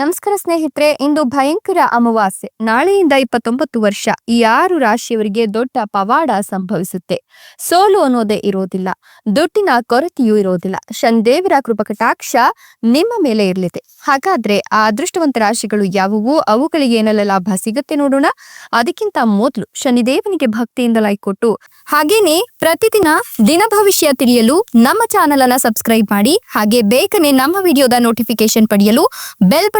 ನಮಸ್ಕಾರ ಸ್ನೇಹಿತರೆ, ಇಂದು ಭಯಂಕರ ಅಮಾವಾಸ್ಯೆ. ನಾಳೆಯಿಂದ ಇಪ್ಪತ್ತೊಂಬತ್ತು ವರ್ಷ, ಈ ಆರು ರಾಶಿಯವರಿಗೆ ದೊಡ್ಡ ಪವಾಡ ಸಂಭವಿಸುತ್ತೆ. ಸೋಲು ಅನ್ನೋದೇ ಇರೋದಿಲ್ಲ, ದುಡ್ಡಿನ ಕೊರತೆಯೂ ಇರೋದಿಲ್ಲ. ಶನಿದೇವರ ಕೃಪಕಟಾಕ್ಷ ನಿಮ್ಮ ಮೇಲೆ ಇರಲಿದೆ. ಹಾಗಾದ್ರೆ ಆ ಅದೃಷ್ಟವಂತ ರಾಶಿಗಳು ಯಾವುವು? ಅವುಗಳಿಗೆ ಏನೆಲ್ಲ ಲಾಭ ಸಿಗುತ್ತೆ ನೋಡೋಣ. ಅದಕ್ಕಿಂತ ಮೊದಲು ಶನಿದೇವನಿಗೆ ಭಕ್ತಿಯಿಂದ ಲೈಕ್ ಕೊಟ್ಟು, ಹಾಗೇನೆ ಪ್ರತಿದಿನ ದಿನ ಭವಿಷ್ಯ ತಿಳಿಯಲು ನಮ್ಮ ಚಾನೆಲ್ ಅನ್ನ ಸಬ್ಸ್ಕ್ರೈಬ್ ಮಾಡಿ, ಹಾಗೆ ಬೇಗನೆ ನಮ್ಮ ವಿಡಿಯೋದ ನೋಟಿಫಿಕೇಶನ್ ಪಡೆಯಲು ಬೆಲ್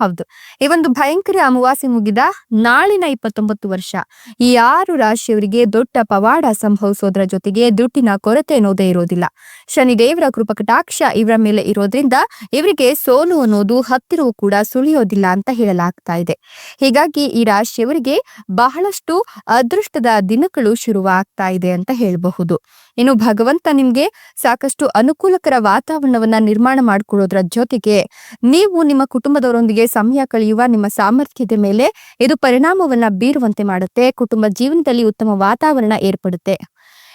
ಹೌದು. ಈ ಒಂದು ಭಯಂಕರ ಅಮಾವಾಸ್ಯೆ ಮುಗಿದ ನಾಳಿನ ಇಪ್ಪತ್ತೊಂಬತ್ತು ವರ್ಷ. ಈ ಆರು ರಾಶಿಯವರಿಗೆ ದೊಡ್ಡ ಪವಾಡ ಸಂಭವಿಸೋದ್ರ ಜೊತೆಗೆ ದುಡ್ಡಿನ ಕೊರತೆ ಅನ್ನೋದೇ ಇರೋದಿಲ್ಲ. ಶನಿದೇವರ ಕೃಪಕಟಾಕ್ಷ ಇವರ ಮೇಲೆ ಇರೋದ್ರಿಂದ ಇವರಿಗೆ ಸೋಲು ಅನ್ನೋದು ಹತ್ತಿರವೂ ಕೂಡ ಸುಳಿಯೋದಿಲ್ಲ ಅಂತ ಹೇಳಲಾಗ್ತಾ ಇದೆ. ಹೀಗಾಗಿ ಈ ರಾಶಿಯವರಿಗೆ ಬಹಳಷ್ಟು ಅದೃಷ್ಟದ ದಿನಗಳು ಶುರುವಾಗ್ತಾ ಇದೆ ಅಂತ ಹೇಳಬಹುದು. ಇನ್ನು ಭಗವಂತ ನಿಮ್ಗೆ ಸಾಕಷ್ಟು ಅನುಕೂಲಕರ ವಾತಾವರಣವನ್ನ ನಿರ್ಮಾಣ ಮಾಡಿಕೊಡೋದ್ರ ಜೊತೆಗೆ ನೀವು ನಿಮ್ಮ ಕುಟುಂಬದವರೊಂದಿಗೆ ಸಮಯ ಕಳೆಯುವ ನಿಮ್ಮ ಸಾಮರ್ಥ್ಯದ ಮೇಲೆ ಇದು ಪರಿಣಾಮವನ್ನ ಬೀರುವಂತೆ ಮಾಡುತ್ತೆ. ಕುಟುಂಬ ಜೀವನದಲ್ಲಿ ಉತ್ತಮ ವಾತಾವರಣ ಏರ್ಪಡುತ್ತೆ.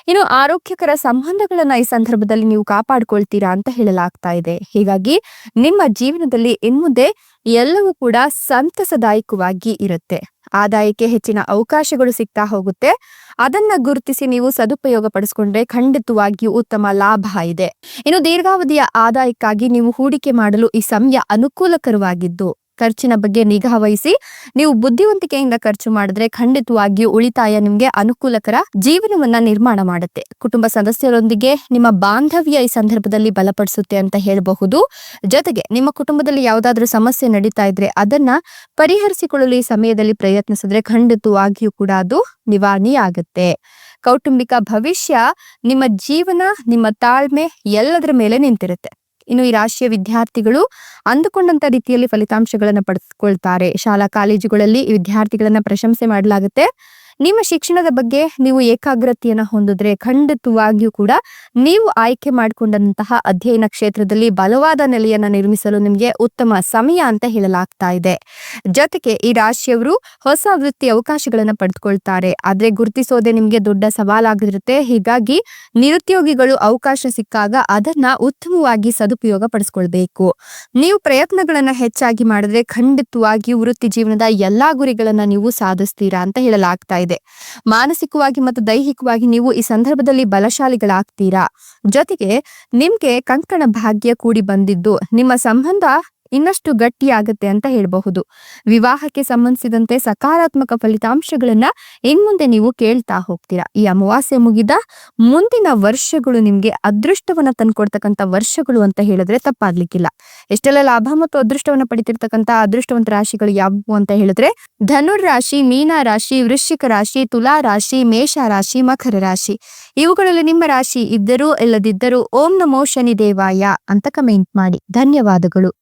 ಇನ್ನು ಆರೋಗ್ಯಕರ ಸಂಬಂಧಗಳನ್ನ ಈ ಸಂದರ್ಭದಲ್ಲಿ ನೀವು ಕಾಪಾಡ್ಕೊಳ್ತೀರಾ ಅಂತ ಹೇಳಲಾಗ್ತಾ ಇದೆ. ಹೀಗಾಗಿ ನಿಮ್ಮ ಜೀವನದಲ್ಲಿ ಇನ್ಮುಂದೆ ಎಲ್ಲವೂ ಕೂಡ ಸಂತಸದಾಯಕವಾಗಿ ಇರುತ್ತೆ. ಆದಾಯಕ್ಕೆ ಹೆಚ್ಚಿನ ಅವಕಾಶಗಳು ಸಿಗ್ತಾ ಹೋಗುತ್ತೆ. ಅದನ್ನ ಗುರುತಿಸಿ ನೀವು ಸದುಪಯೋಗ ಪಡಿಸಿಕೊಂಡ್ರೆ ಖಂಡಿತವಾಗಿಯೂ ಉತ್ತಮ ಲಾಭ ಇದೆ. ಇನ್ನು ದೀರ್ಘಾವಧಿಯ ಆದಾಯಕ್ಕಾಗಿ ನೀವು ಹೂಡಿಕೆ ಮಾಡಲು ಈ ಸಮಯ ಅನುಕೂಲಕರವಾಗಿದ್ದು ಖರ್ಚಿನ ಬಗ್ಗೆ ನಿಗಾ ವಹಿಸಿ. ನೀವು ಬುದ್ಧಿವಂತಿಕೆಯಿಂದ ಖರ್ಚು ಮಾಡಿದ್ರೆ ಖಂಡಿತವಾಗಿಯೂ ಉಳಿತಾಯ ನಿಮ್ಗೆ ಅನುಕೂಲಕರ ಜೀವನವನ್ನ ನಿರ್ಮಾಣ ಮಾಡುತ್ತೆ. ಕುಟುಂಬ ಸದಸ್ಯರೊಂದಿಗೆ ನಿಮ್ಮ ಬಾಂಧವ್ಯ ಈ ಸಂದರ್ಭದಲ್ಲಿ ಬಲಪಡಿಸುತ್ತೆ ಅಂತ ಹೇಳಬಹುದು. ಜೊತೆಗೆ ನಿಮ್ಮ ಕುಟುಂಬದಲ್ಲಿ ಯಾವುದಾದ್ರೂ ಸಮಸ್ಯೆ ನಡೀತಾ ಇದ್ರೆ ಅದನ್ನ ಪರಿಹರಿಸಿಕೊಳ್ಳಲು ಈ ಸಮಯದಲ್ಲಿ ಪ್ರಯತ್ನಿಸಿದ್ರೆ ಖಂಡಿತವಾಗಿಯೂ ಕೂಡ ಅದು ನಿವಾರಣೆ ಆಗುತ್ತೆ. ಕೌಟುಂಬಿಕ ಭವಿಷ್ಯ ನಿಮ್ಮ ಜೀವನ, ನಿಮ್ಮ ತಾಳ್ಮೆ ಎಲ್ಲದರ ಮೇಲೆ ನಿಂತಿರುತ್ತೆ. ಇನ್ನು ಈ ರಾಶಿಯ ವಿದ್ಯಾರ್ಥಿಗಳು ಅಂದುಕೊಂಡಂತ ರೀತಿಯಲ್ಲಿ ಫಲಿತಾಂಶಗಳನ್ನ ಪಡೆದುಕೊಳ್ತಾರೆ ಶಾಲಾ ಕಾಲೇಜುಗಳಲ್ಲಿ ವಿದ್ಯಾರ್ಥಿಗಳನ್ನ ಪ್ರಶಂಸೆ ಮಾಡಲಾಗುತ್ತೆ. ನಿಮ್ಮ ಶಿಕ್ಷಣದ ಬಗ್ಗೆ ನೀವು ಏಕಾಗ್ರತೆಯನ್ನ ಹೊಂದಿದ್ರೆ ಖಂಡಿತವಾಗಿಯೂ ಕೂಡ ನೀವು ಆಯ್ಕೆ ಮಾಡಿಕೊಂಡಂತಹ ಅಧ್ಯಯನ ಕ್ಷೇತ್ರದಲ್ಲಿ ಬಲವಾದ ನೆಲೆಯನ್ನ ನಿರ್ಮಿಸಲು ನಿಮಗೆ ಉತ್ತಮ ಸಮಯ ಅಂತ ಹೇಳಲಾಗ್ತಾ ಇದೆ. ಜೊತೆಗೆ ಈ ರಾಶಿಯವರು ಹೊಸ ವೃತ್ತಿ ಅವಕಾಶಗಳನ್ನ ಪಡೆದುಕೊಳ್ತಾರೆ. ಆದ್ರೆ ಗುರುತಿಸೋದೇ ನಿಮ್ಗೆ ದೊಡ್ಡ ಸವಾಲಾಗಿರುತ್ತೆ. ಹೀಗಾಗಿ ನಿರುದ್ಯೋಗಿಗಳು ಅವಕಾಶ ಸಿಕ್ಕಾಗ ಅದನ್ನ ಉತ್ತಮವಾಗಿ ಸದುಪಯೋಗ ಪಡಿಸ್ಕೊಳ್ಬೇಕು. ನೀವು ಪ್ರಯತ್ನಗಳನ್ನ ಹೆಚ್ಚಾಗಿ ಮಾಡಿದ್ರೆ ಖಂಡಿತವಾಗಿಯೂ ವೃತ್ತಿ ಜೀವನದ ಎಲ್ಲಾ ಗುರಿಗಳನ್ನ ನೀವು ಸಾಧಿಸ್ತೀರಾ ಅಂತ ಹೇಳಲಾಗ್ತಾ ಇದೆ. ಮಾನಸಿಕವಾಗಿ ಮತ್ತು ದೈಹಿಕವಾಗಿ ನೀವು ಈ ಸಂದರ್ಭದಲ್ಲಿ ಬಲಶಾಲಿಗಳಾಗ್ತೀರಾ? ಜೊತೆಗೆ ನಿಮ್ಗೆ ಕಂಕಣ ಭಾಗ್ಯ ಕೂಡಿ ಬಂದಿದ್ದು, ನಿಮ್ಮ ಸಂಬಂಧ ಇನ್ನಷ್ಟು ಗಟ್ಟಿಯಾಗುತ್ತೆ ಅಂತ ಹೇಳಬಹುದು. ವಿವಾಹಕ್ಕೆ ಸಂಬಂಧಿಸಿದಂತೆ ಸಕಾರಾತ್ಮಕ ಫಲಿತಾಂಶಗಳನ್ನ ಇನ್ಮುಂದೆ ನೀವು ಕೇಳ್ತಾ ಹೋಗ್ತೀರಾ. ಈ ಅಮಾವಾಸ್ಯೆ ಮುಗಿದ ಮುಂದಿನ ವರ್ಷಗಳು ನಿಮ್ಗೆ ಅದೃಷ್ಟವನ್ನ ತಂದ್ಕೊಡ್ತಕ್ಕಂಥ ವರ್ಷಗಳು ಅಂತ ಹೇಳಿದ್ರೆ ತಪ್ಪಾಗ್ಲಿಕ್ಕಿಲ್ಲ. ಎಷ್ಟೆಲ್ಲ ಲಾಭ ಮತ್ತು ಅದೃಷ್ಟವನ್ನ ಪಡಿತಿರ್ತಕ್ಕಂಥ ಅದೃಷ್ಟವಂತ ರಾಶಿಗಳು ಯಾವುವು ಅಂತ ಹೇಳಿದ್ರೆ ಧನುರ್ ರಾಶಿ, ಮೀನ ರಾಶಿ, ವೃಶ್ಚಿಕ ರಾಶಿ, ತುಲಾ ರಾಶಿ, ಮೇಷ ರಾಶಿ, ಮಕರ ರಾಶಿ. ಇವುಗಳಲ್ಲಿ ನಿಮ್ಮ ರಾಶಿ ಇದ್ದರೂ ಇಲ್ಲದಿದ್ದರೂ ಓಂ ನಮೋ ಶನಿ ದೇವಾಯ ಅಂತ ಕಮೆಂಟ್ ಮಾಡಿ. ಧನ್ಯವಾದಗಳು.